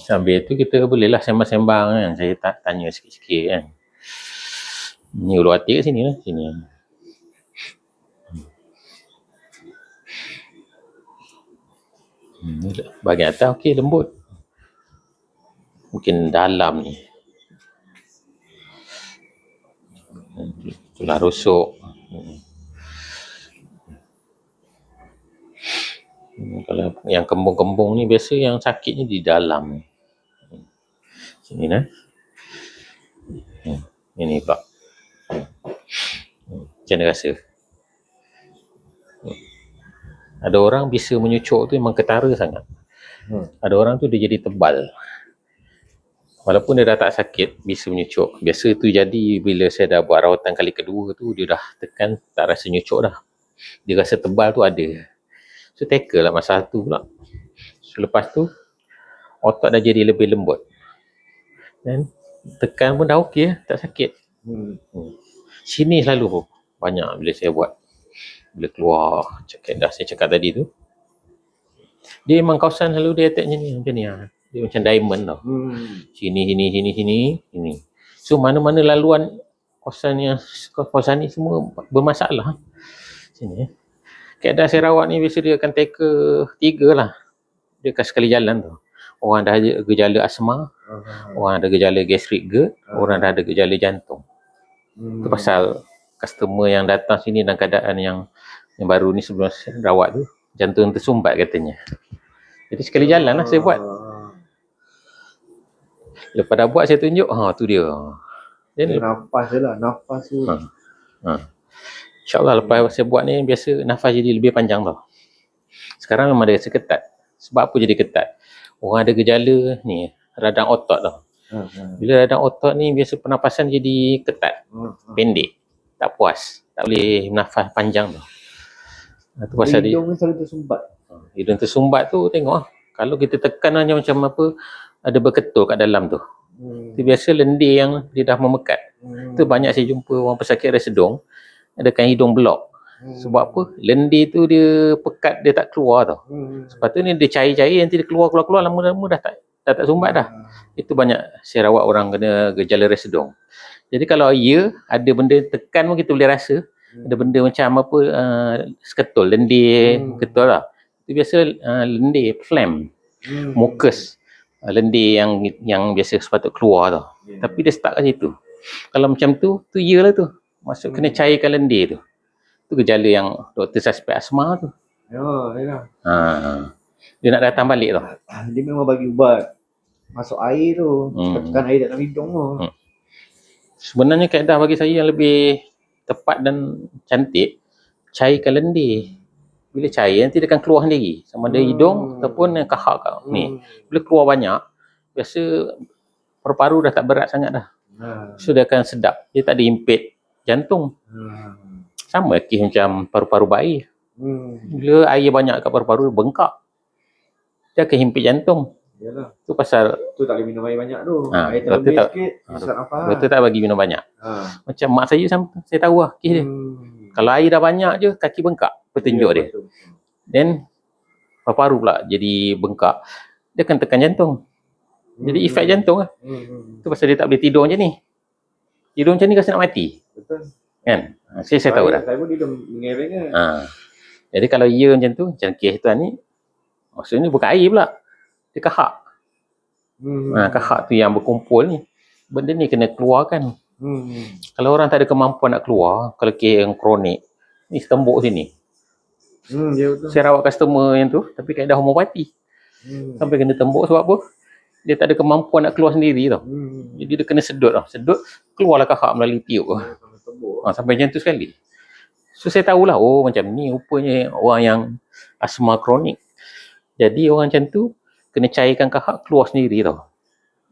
Sambil tu kita bolehlah sembang-sembang kan. Saya tak tanya sikit-sikit kan. Ni ulu hati kat sini lah. Sini. Hmm, bahagian atas okey lembut. Mungkin dalam ni. Hmm, Itulah rusuk. Hmm. Kalau yang kembung-kembung ni biasa yang sakitnya di dalam ni. Hmm. Sini nah. Hmm. Ini pak. Hmm. Macam mana rasa? Hmm. Ada orang bisa menyucuk tu memang ketara sangat. Hmm. Ada orang tu dia jadi tebal. Walaupun dia dah tak sakit, bisa menyucuk. Biasa tu jadi bila saya dah buat rawatan kali kedua tu, dia dah tekan tak rasa nyucuk dah. Dia rasa tebal tu ada. So tackle lah masalah tu pula. So lepas tu, otot dah jadi lebih lembut. Dan tekan pun dah okey, tak sakit. Hmm. Sini selalu banyak bila saya buat. Bila keluar, cakap dah saya cakap tadi tu. Dia memang kawasan selalu dia attack macam ni, macam ni lah. Dia macam diamond tau. Hmm. Sini, sini, sini, sini, sini. So mana-mana laluan kawasan yang kawasan ni semua bermasalah. Sini. Keadaan saya rawat ni biasa dia akan tackle tiga lah. Dia akan sekali jalan tu. Orang dah ada gejala asma, Ah. orang ada gejala gastric GERD, Ah. orang dah ada gejala jantung. Hmm. Itu pasal customer yang datang sini dalam keadaan yang yang baru ni sebelum rawat tu, jantung tersumbat katanya. Jadi sekali jalan lah saya buat. Lepas dah buat saya tunjuk, ha tu dia. Dia Jadi nafas je lah. Nafas tu. Ha. Ha. InsyaAllah lepas saya buat ni biasa nafas jadi lebih panjang tau. Sekarang memang dia rasa ketat. Sebab apa jadi ketat? Orang ada gejala ni, radang otot tau. Ha. Ha. Bila radang otot ni biasa pernafasan jadi ketat, Ha. Ha. pendek, tak puas. Tak boleh nafas panjang tau. Itu pasal dia, Hidung selalu tersumbat. hidung tersumbat tu tengok lah. Kalau kita tekan aja macam apa, ada berketul kat dalam tu. Hmm. Itu biasa lendir yang dia dah memekat. Hmm. Itu banyak saya jumpa orang pesakit resedung, adakan hidung blok. Hmm. Sebab apa? Lendir tu dia pekat, dia tak keluar tau. Hmm. Lepas tu ni dia cair-cair, nanti dia keluar-keluar-keluar, lama-lama dah tak dah tak sumbat dah. Ah. Itu banyak saya rawat orang kena gejala resedung. Jadi kalau ya, ada benda tekan pun kita boleh rasa. Hmm. Ada benda macam apa, uh, seketul, lendir, Hmm. ketul lah. Itu biasa uh, lendir, phlegm, Hmm. mucus. Uh, lendir yang yang biasa sepatut keluar tau. Ya. Tapi dia stuck kat situ. Kalau macam tu, tu ya lah tu. Maksud kena Hmm. cairkan lendir tu. Tu gejala yang doktor suspek asma tu. Ya, ya. Ha. Dia nak datang balik tu. Ah, Dia memang bagi ubat. Masuk air tu. Hmm. Tekan air dalam hidung tu. Hmm. Sebenarnya kaedah bagi saya yang lebih tepat dan cantik, cairkan lendir. Bila cair, nanti dia akan keluar sendiri. Sama ada Hmm. hidung ataupun yang kahak kat ni. Hmm. Bila keluar banyak, biasa paru-paru dah tak berat sangat dah. Ha. So dia akan sedap. Dia tak ada impet jantung. Ha. Sama kes macam paru-paru bayi. Hmm. Bila air banyak kat paru-paru, bengkak. Dia akan himpit jantung. Yalah. Tu pasal Tu tak boleh minum air banyak tu. Ha, air terlebih tak- sikit, ha, susah nafas. doktor tak bagi minum banyak. Ha. Macam mak saya sama, saya tahu lah kes dia. Hmm. Kalau air dah banyak je, kaki bengkak. Petunjuk Ya, dia. betul. Then, paru-paru pula jadi bengkak. Dia akan tekan jantung. Jadi Hmm. efek jantung lah. Hmm. hmm. Tu pasal dia tak boleh tidur macam ni. Tidur macam ni rasa nak mati. Betul. Kan? Ha, Saya, saya tahu dah. Saya pun tidur mengereng kan. Ha. Jadi kalau ya macam tu, macam kes tuan ni, maksudnya bukan air pula. Dia kahak. Hmm. Ha, kahak tu yang berkumpul ni. Benda ni kena keluarkan. Hmm. Kalau orang tak ada kemampuan nak keluar, kalau kes yang kronik, ni tembok sini. Hmm, ya betul. Saya rawat customer yang tu, tapi kaedah homopati. Hmm. Sampai kena tembok sebab apa? Dia tak ada kemampuan nak keluar sendiri tau. Hmm. Jadi dia kena sedut tau. Sedut, keluarlah kahak melalui tiup. Ha, sampai macam tu sekali. So saya tahulah, oh macam ni rupanya orang yang asma kronik. Jadi orang macam tu, kena cairkan kahak keluar sendiri tau.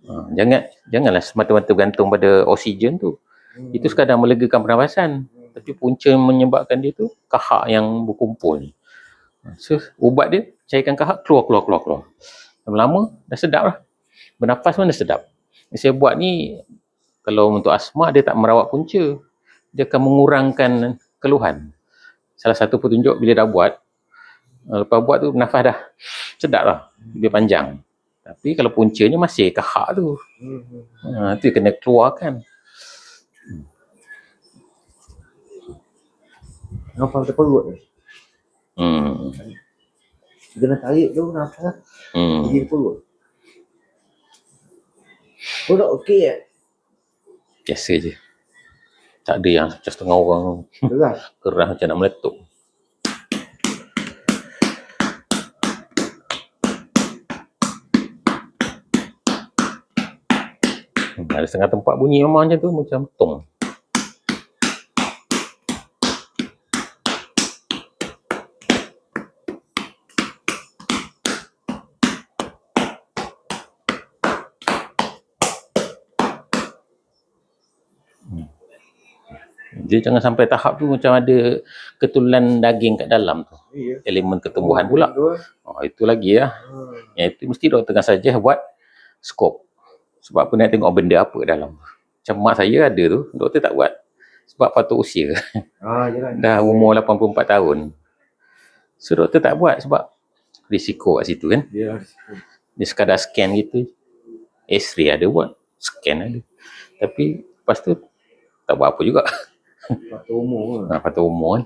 Ha, jangan janganlah semata-mata bergantung pada oksigen tu. Hmm. Itu sekadar melegakan pernafasan. Hmm. Tapi punca yang menyebabkan dia tu kahak yang berkumpul ni. Ha, So ubat dia cairkan kahak keluar keluar keluar keluar. Lama-lama dah sedap lah. Bernafas pun dah sedap. Saya buat ni kalau untuk asma dia tak merawat punca. Dia akan mengurangkan keluhan. Salah satu petunjuk bila dah buat uh, lepas buat tu nafas dah sedap lah. lebih panjang. Tapi kalau puncanya masih kahak tu. Hmm. hmm. Ha, tu kena keluarkan. Nampak betul perut ni. Hmm. Dia kena tarik tu nafas Hmm. pergi perut. Perut okey eh? Biasa je. Tak ada yang macam setengah orang Keras. kerah macam nak meletup. Hmm, Ada setengah tempat bunyi memang macam tu macam tong. Dia jangan sampai tahap tu macam ada ketulan daging kat dalam tu. Iya. Elemen ketumbuhan pula. Eh. Oh, itu lagi ya. Hmm. Yang itu mesti doktor tengah saja buat skop. Sebab apa nak tengok benda apa dalam. Macam mak saya ada tu, doktor tak buat. Sebab patut usia. Ah. Dah umur 84 tahun. So doktor tak buat sebab risiko kat situ kan. Dia Dia sekadar scan gitu. X-ray ada buat. Scan ada. Tapi lepas tu tak buat apa juga. ประตูหมู อ่าประตูม้วน